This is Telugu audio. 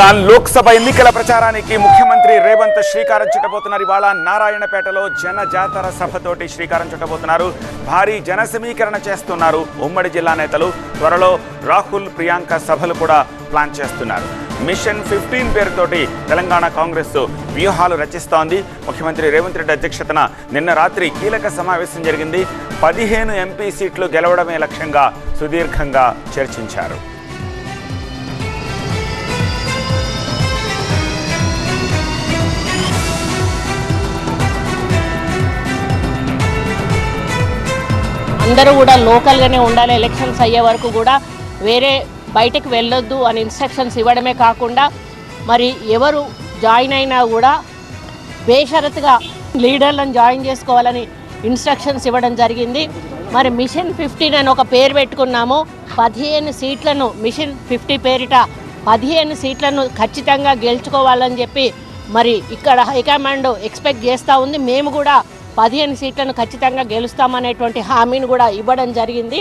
లోక్సభ ఎన్నికల ప్రచారానికి ముఖ్యమంత్రి రేవంత్ శ్రీకారం చుట్టబోతున్నారు. ఇవాళ నారాయణపేటలో జన జాతర సభతోటి శ్రీకారం చుట్టబోతున్నారు. భారీ జన సమీకరణ చేస్తున్నారు ఉమ్మడి జిల్లా నేతలు. త్వరలో రాహుల్ ప్రియాంక సభలు కూడా ప్లాన్ చేస్తున్నారు. మిషన్ ఫిఫ్టీన్ పేరుతోటి తెలంగాణ కాంగ్రెస్ వ్యూహాలు రచిస్తోంది. ముఖ్యమంత్రి రేవంత్ రెడ్డి అధ్యక్షతన నిన్న రాత్రి కీలక సమావేశం జరిగింది. పదిహేను ఎంపీ సీట్లు గెలవడమే లక్ష్యంగా సుదీర్ఘంగా చర్చించారు. అందరూ కూడా లోకల్గానే ఉండాలి. ఎలక్షన్స్ అయ్యే వరకు కూడా వేరే బయటకు వెళ్ళొద్దు అని ఇన్స్ట్రక్షన్స్ ఇవ్వడమే కాకుండా మరి ఎవరు జాయిన్ అయినా కూడా బేషరత్గా లీడర్లను జాయిన్ చేసుకోవాలని ఇన్స్ట్రక్షన్స్ ఇవ్వడం జరిగింది. మరి మిషన్ ఫిఫ్టీన్ అని ఒక పేరు పెట్టుకున్నాము. పదిహేను సీట్లను మిషన్ ఫిఫ్టీ పేరిట పదిహేను సీట్లను ఖచ్చితంగా గెలుచుకోవాలని చెప్పి మరి ఇక్కడ హైకమాండ్ ఎక్స్పెక్ట్ చేస్తూ ఉంది. మేము కూడా పదిహేను సీట్లను ఖచ్చితంగా గెలుస్తామనేటువంటి హామీని కూడా ఇవ్వడం జరిగింది.